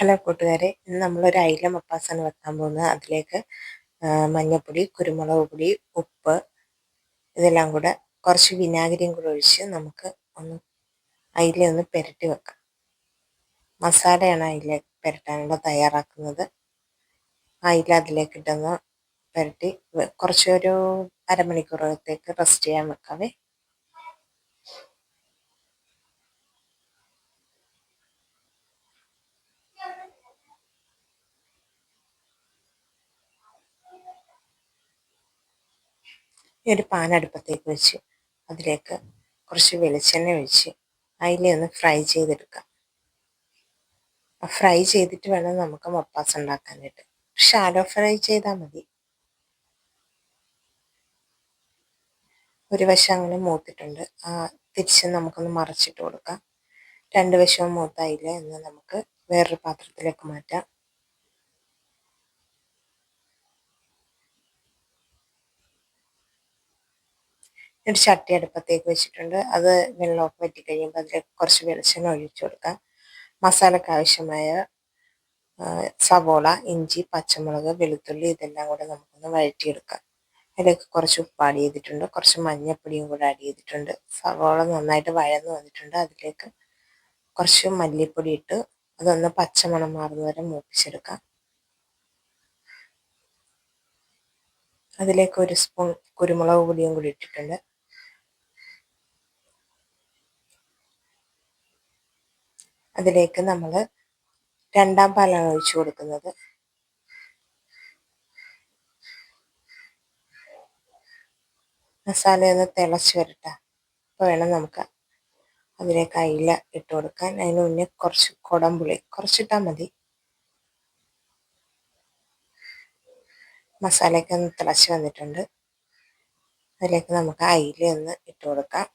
Hello കൂട്ടുകാരെ ഇന്ന് നമ്മളൊരു അയില മപ്പാസാണ് വെക്കാൻ പോകുന്നത്. അതിലേക്ക് മഞ്ഞൾപ്പൊടി കുരുമുളക് പൊടി ഉപ്പ് ഇതെല്ലാം കൂടെ കുറച്ച് വിനാഗിരിയും കൂടെ ഒഴിച്ച് നമുക്ക് ഒന്ന് അയില ഒന്ന് പുരട്ടി വെക്കാം. മസാലയാണ് അയില പുരട്ടാനുള്ള തയ്യാറാക്കുന്നത്. അയില അതിലേക്ക് ഇട്ടൊന്ന് പുരട്ടി കുറച്ചൊരു അരമണിക്കൂറത്തേക്ക് റെസ്റ്റ് ചെയ്യാൻ വെക്കാവേ. ഒരു പാൻ അടുപ്പത്തേക്ക് വെച്ച് അതിലേക്ക് കുറച്ച് വെളിച്ചെണ്ണ ഒഴിച്ച് അതിലെ ഒന്ന് ഫ്രൈ ചെയ്തെടുക്കാം. ഫ്രൈ ചെയ്തിട്ട് വേണം നമുക്ക് മപ്പാസ് ഉണ്ടാക്കാനായിട്ട്. ഷാലോ ഫ്രൈ ചെയ്താൽ മതി. ഒരു വശം അങ്ങനെ മൂത്തിട്ടുണ്ട്. തിരിച്ച് നമുക്കൊന്ന് മറച്ചിട്ട് കൊടുക്കാം. രണ്ട് വശവും മൂത്തായില്ല എന്ന് നമുക്ക് വേറൊരു പാത്രത്തിലേക്ക് മാറ്റാം. ഒരു ചട്ടി അടുപ്പത്തേക്ക് വെച്ചിട്ടുണ്ട്. അത് വെള്ളമൊക്കെ വറ്റി കഴിയുമ്പോൾ അതിൽ കുറച്ച് വെളിച്ചെണ്ണ ഒഴിച്ചു കൊടുക്കാം. മസാലയ്ക്ക് ആവശ്യമായ സവോള ഇഞ്ചി പച്ചമുളക് വെളുത്തുള്ളി ഇതെല്ലാം കൂടെ നമുക്കൊന്ന് വഴറ്റിയെടുക്കാം. അതിലേക്ക് കുറച്ച് ഉപ്പ് ആഡ് ചെയ്തിട്ടുണ്ട്. കുറച്ച് മഞ്ഞൾപ്പൊടിയും കൂടെ ആഡ് ചെയ്തിട്ടുണ്ട്. സവോള നന്നായിട്ട് വഴന്ന് വന്നിട്ടുണ്ട്. അതിലേക്ക് കുറച്ച് മല്ലിപ്പൊടി ഇട്ട് അതൊന്ന് പച്ചമണം മാറുന്ന വരെ മൂപ്പിച്ചെടുക്കാം. അതിലേക്ക് ഒരു സ്പൂൺ കുരുമുളക് പൊടിയും കൂടി ഇട്ടിട്ടുണ്ട്. അതിലേക്ക് നമ്മൾ രണ്ടാം പാലാണ് ഒഴിച്ചു കൊടുക്കുന്നത്. മസാല ഒന്ന് തിളച്ച് വരട്ടെ. അപ്പോൾ വേണം നമുക്ക് അതിലേക്ക് അയില ഇട്ട് കൊടുക്കാൻ. അതിന് മുന്നേ കുറച്ച് കുടംപുളി കുറച്ചിട്ടാൽ മതി. മസാലയൊക്കെ ഒന്ന് തിളച്ച് വന്നിട്ടുണ്ട്. അതിലേക്ക് നമുക്ക് അയില ഒന്ന് ഇട്ട് കൊടുക്കാം.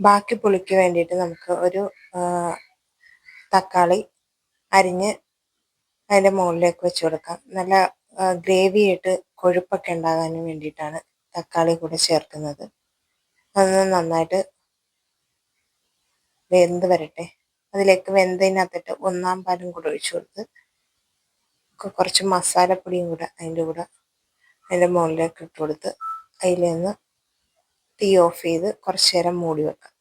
ബാക്കി പുളിക്ക് വേണ്ടിയിട്ട് നമുക്ക് ഒരു തക്കാളി അരിഞ്ഞ് അതിന്റെ മുകളിലേക്ക് വെച്ച് കൊടുക്കാം. നല്ല ഗ്രേവി ആയിട്ട് കൊഴുപ്പൊക്കെ ഉണ്ടാകാനും വേണ്ടിയിട്ടാണ് തക്കാളി കൂടെ ചേർക്കുന്നത്. അതൊന്ന് നന്നായിട്ട് വെന്ത് വരട്ടെ. അതിലേക്ക് വെന്തതിനകത്തിട്ട് ഒന്നാം പാലും കൂടെ ഒഴിച്ചു കൊടുത്ത് കുറച്ച് മസാലപ്പൊടിയും കൂടെ അതിന്റെ കൂടെ അതിന്റെ മുകളിലേക്ക് ഇട്ട് കൊടുത്ത് അതിൽ തീ ഓഫ് ചെയ്ത് കുറച്ച് നേരം മൂടി വെക്കാം.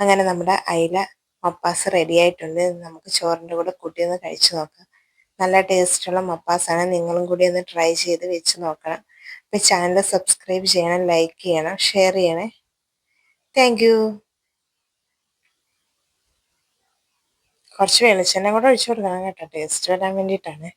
അങ്ങനെ നമ്മുടെ അയില മപ്പാസ് റെഡി ആയിട്ടുണ്ട്. നമുക്ക് ചോറിന്റെ കൂടെ കൂട്ടിയൊന്ന് കഴിച്ചു നോക്കാം. നല്ല ടേസ്റ്റുള്ള മപ്പാസാണ്. നിങ്ങളും കൂടി ഒന്ന് ട്രൈ ചെയ്ത് വെച്ച് നോക്കണം. അപ്പം ചാനൽ സബ്സ്ക്രൈബ് ചെയ്യണം ലൈക്ക് ചെയ്യണം ഷെയർ ചെയ്യണേ. താങ്ക് കുറച്ച് വെളിച്ചെണ്ണ കൂടെ ഒഴിച്ചു കൊടുക്കണം കേട്ടോ. ടേസ്റ്റ് വരാൻ വേണ്ടിയിട്ടാണ്.